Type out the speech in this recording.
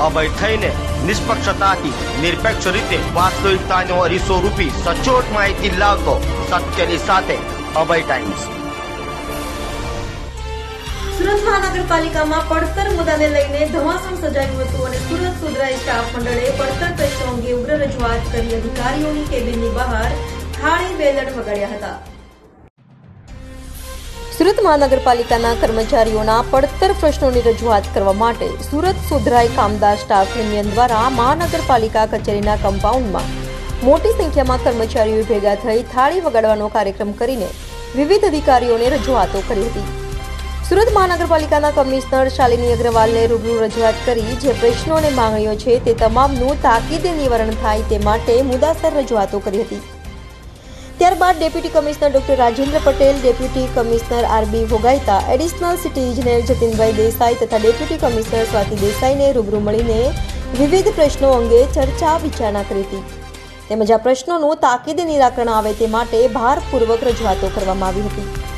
અભય થઈને નિષ્પક્ષતાથી, નિરપેક્ષ રીતે વાસ્તવિકતાનો અરીસો રૂપી સચોટ માહિતી લાવતો સત્યની સાથે અભય ટાઈમ્સ સુરત મહાનગરપાલિકામાં પડતર મુદ્દાને લઈને ધમાસણ સજાયું હતું અને સુરત સુધરાઈ સ્ટાફ મંડળે પડતર પ્રશ્નો અંગે ઉગ્ર રજૂઆત કરી અધિકારીઓની કેબિનની બહાર થાળી બેલડ વગાડ્યા હતા. સુરત મહાનગરપાલિકાના કર્મચારીઓના પડતર પ્રશ્નોની રજૂઆત કરવા માટે સુરત સુધરાઈ કામદાર સ્ટાફ યુનિયન દ્વારા મહાનગરપાલિકા કચેરીના કમ્પાઉન્ડમાં મોટી સંખ્યામાં કર્મચારીઓ ભેગા થઈ થાળી વગાડવાનો કાર્યક્રમ કરીને વિવિધ અધિકારીઓને રજૂઆતો કરી હતી. સુરત મહાનગરપાલિકાના કમિશનર શાલિની અગ્રવાલને રૂબરૂ રજૂઆત કરી જે પ્રશ્નો અને માંગણીઓ છે તે તમામનું તાકીદે નિવારણ થાય તે માટે મુદ્દાસર રજૂઆતો કરી હતી. ત્યારબાદ deputy commissioner doctor Rajendra Patel, deputy commissioner RB Bhogaita, additional city ઇજનેર જતીનભાઈ દેસાઈ તથા ડેપ્યુટી કમિશનર સ્વાતિ દેસાઈને રૂબરૂ મળીને વિવિધ પ્રશ્નો અંગે ચર્ચા વિચારણા કરી હતી. તેમજ આ પ્રશ્નોનું તાકીદે નિરાકરણ આવે તે માટે ભારપૂર્વક રજૂઆતો કરવામાં આવી હતી.